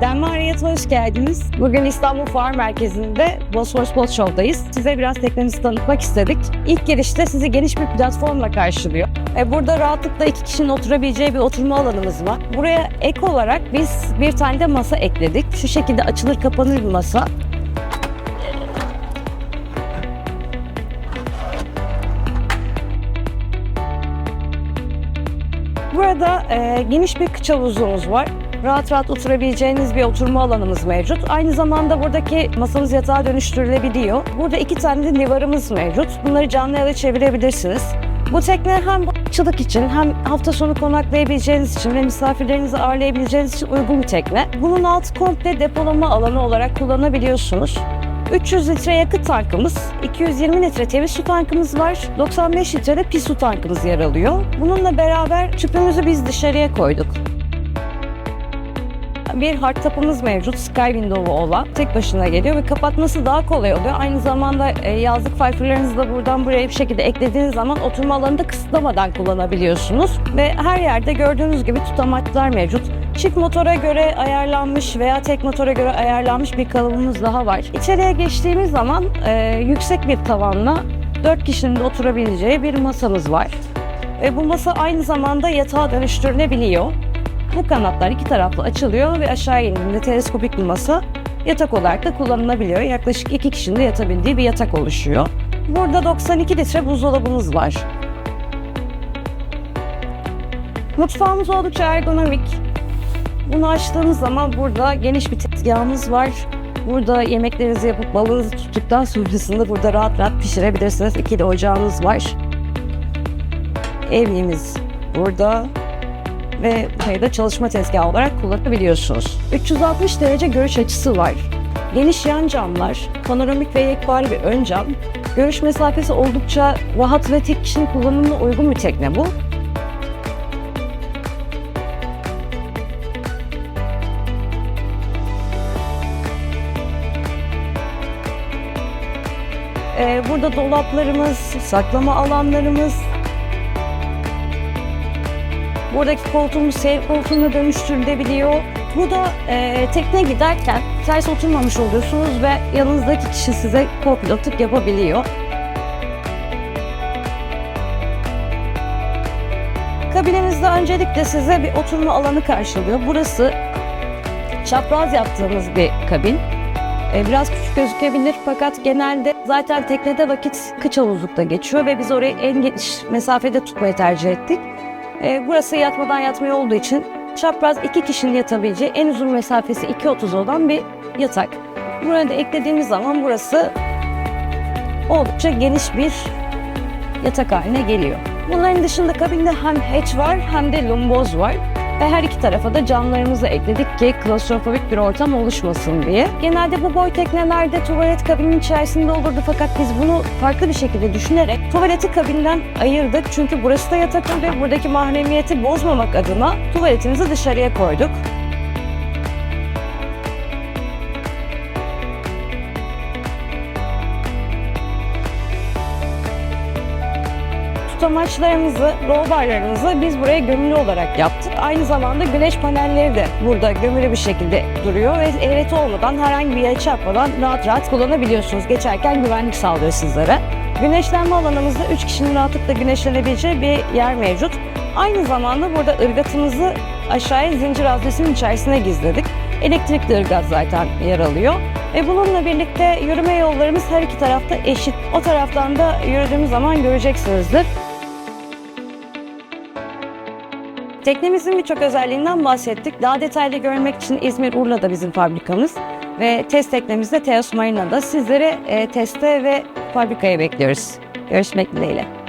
Hayatıma hoş geldiniz. Bugün İstanbul Fuar Merkezi'nde Bosphorus Boat Show'dayız. Size biraz teknemizi tanıtmak istedik. İlk girişte sizi geniş bir platformla karşılıyor. E, burada rahatlıkla iki kişinin oturabileceği bir oturma alanımız var. Buraya ek olarak biz bir tane de masa ekledik. Şu şekilde açılır kapanır bir masa. Burada e, geniş bir kıç havuzumuz var. Rahat rahat oturabileceğiniz bir oturma alanımız mevcut. Aynı zamanda buradaki masamız yatağa dönüştürülebiliyor. Burada iki tane de livarımız mevcut. Bunları canlı yana çevirebilirsiniz. Bu tekne hem balıkçılık için hem hafta sonu konaklayabileceğiniz için ve misafirlerinizi ağırlayabileceğiniz için uygun bir tekne. Bunun altı komple depolama alanı olarak kullanabiliyorsunuz. 300 litre yakıt tankımız, 220 litre temiz su tankımız var, 95 litre de pis su tankımız yer alıyor. Bununla beraber tüpümüzü biz dışarıya koyduk. Bir hardtop'umuz mevcut, sky window'u olan. Tek başına geliyor ve kapatması daha kolay oluyor. Aynı zamanda e, yazlık fiberlarınızı da buradan buraya bir şekilde eklediğiniz zaman oturma alanını da kısıtlamadan kullanabiliyorsunuz. Ve her yerde gördüğünüz gibi tutamaçlar mevcut. Çift motora göre ayarlanmış veya tek motora göre ayarlanmış bir kalıbımız daha var. İçeriye geçtiğimiz zaman e, yüksek bir tavanla 4 kişinin de oturabileceği bir masamız var. Ve bu masa aynı zamanda yatağa dönüştürülebiliyor. Bu kanatlar iki taraflı açılıyor ve aşağı indiğinde teleskopik bir masa yatak olarak da kullanılabiliyor. Yaklaşık iki kişinin de yatabildiği bir yatak oluşuyor. Burada 92 litre buzdolabımız var. Mutfağımız oldukça ergonomik. Bunu açtığınız zaman burada geniş bir tezgahımız var. Burada yemeklerinizi yapıp balığınızı tuttuktan sonrasında burada rahat rahat pişirebilirsiniz. İki de ocağımız var. Evliğimiz burada ve burayı da çalışma tezgahı olarak kullanabiliyorsunuz. 360 derece görüş açısı var. Geniş yan camlar, panoramik ve yekpare bir ön cam. Görüş mesafesi oldukça rahat ve tek kişinin kullanımına uygun bir tekne bu. Ee, burada dolaplarımız, saklama alanlarımız, Buradaki koltuğumuz seyir koltuğuna dönüştürülebiliyor. Bu da e, tekne giderken ters oturmamış oluyorsunuz ve yanınızdaki kişi size co-pilotluk yapabiliyor. Kabinemizde öncelikle size bir oturma alanı karşılıyor. Burası çapraz yaptığımız bir kabin. E, Biraz küçük gözükebilir fakat genelde zaten teknede vakit kıç havuzlukta geçiyor ve biz orayı en geniş mesafede tutmayı tercih ettik. E, burası yatmadan yatmaya olduğu için çapraz iki kişinin yatabileceği en uzun mesafesi 2.30 olan bir yatak. Buraya da eklediğimiz zaman burası oldukça geniş bir yatak haline geliyor. Bunların dışında kabinde hem hatch var hem de lumboz var. Ve her iki tarafa da camlarımızı ekledik ki klostrofobik bir ortam oluşmasın diye. Genelde bu boy teknelerde tuvalet kabinin içerisinde olurdu fakat biz bunu farklı bir şekilde düşünerek tuvaleti kabinden ayırdık. Çünkü burası da yatak ve buradaki mahremiyeti bozmamak adına tuvaletimizi dışarıya koyduk. Tutamaçlarımızı, roll barlarımızı biz buraya gömülü olarak yaptık. Aynı zamanda güneş panelleri de burada gömülü bir şekilde duruyor ve eğreti olmadan herhangi bir yere çarpmadan rahat rahat kullanabiliyorsunuz. Geçerken güvenlik sağlıyor sizlere. Güneşlenme alanımızda 3 kişinin rahatlıkla güneşlenebileceği bir yer mevcut. Aynı zamanda burada ırgatımızı aşağıya zincir haznesinin içerisine gizledik. Elektrikli ırgat zaten yer alıyor. Ve bununla birlikte yürüme yollarımız her iki tarafta eşit. O taraftan da yürüdüğümüz zaman göreceksinizdir. Teknemizin birçok özelliğinden bahsettik. Daha detaylı görmek için İzmir Urla'da bizim fabrikamız ve test teknemizde Teos Marina'da. Sizleri e, teste ve fabrikaya bekliyoruz. Görüşmek dileğiyle.